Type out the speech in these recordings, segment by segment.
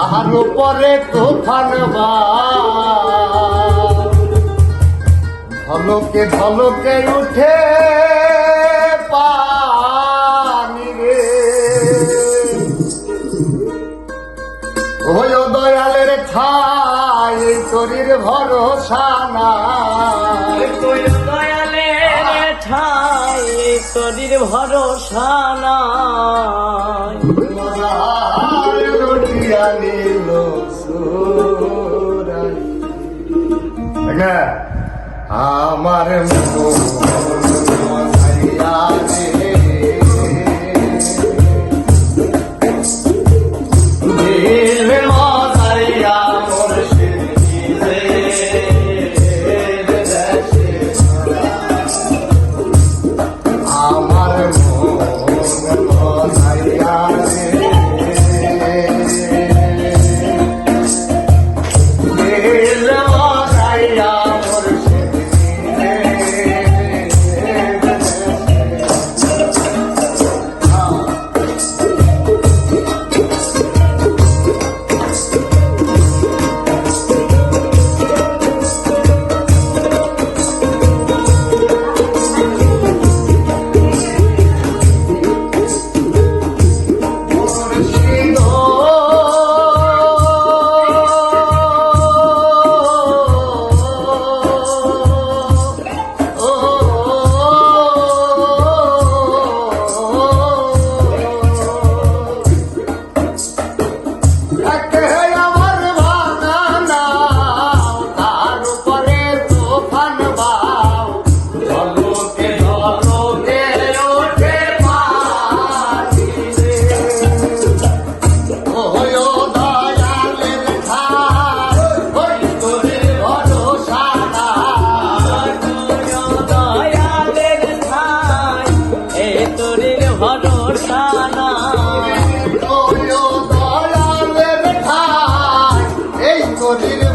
তার উপরে তুফান ঝলকে ঝলকে উঠে পানি রে। ওই দয়ালের ছাই শরীর ভরসা নাই। দয়ালের ঠাই শরীর ভরসা নাই। দেখে, আমার মন Que é a Rodrigo.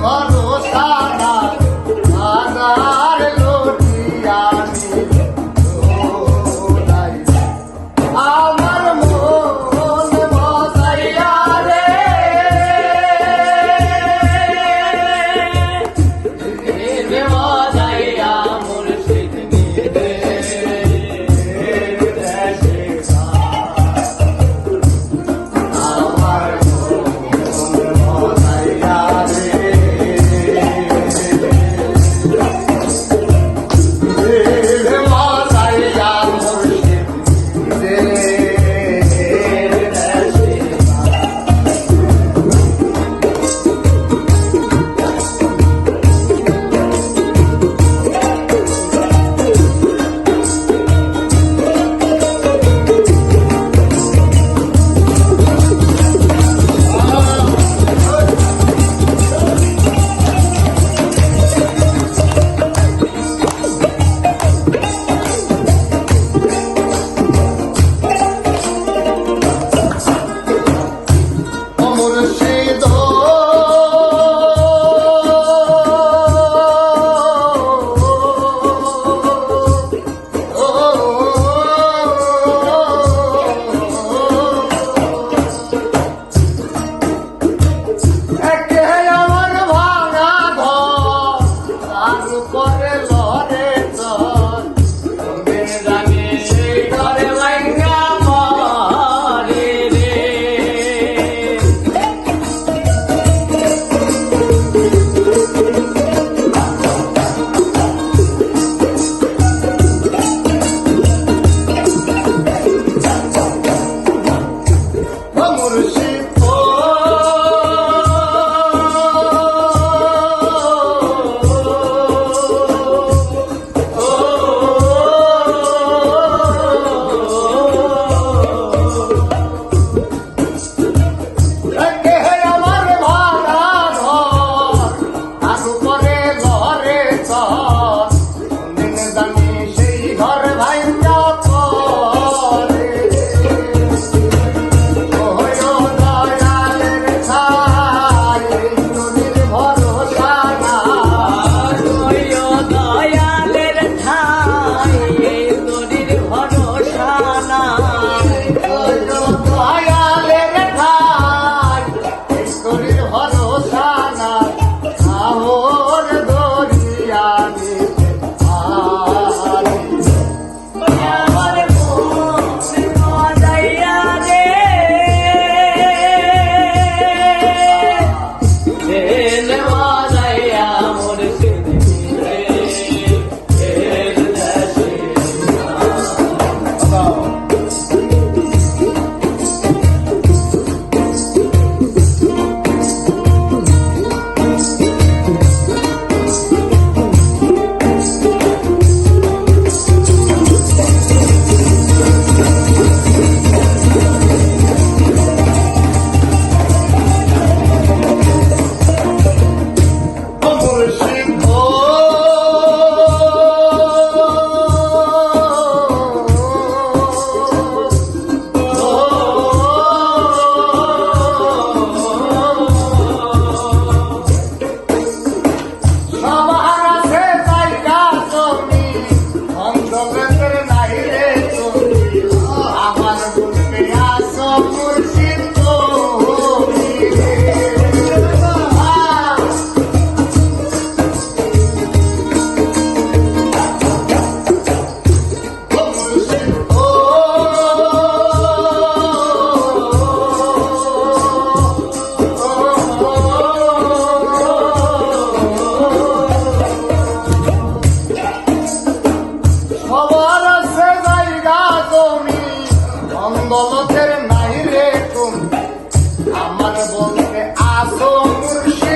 আসো মুর্শিদ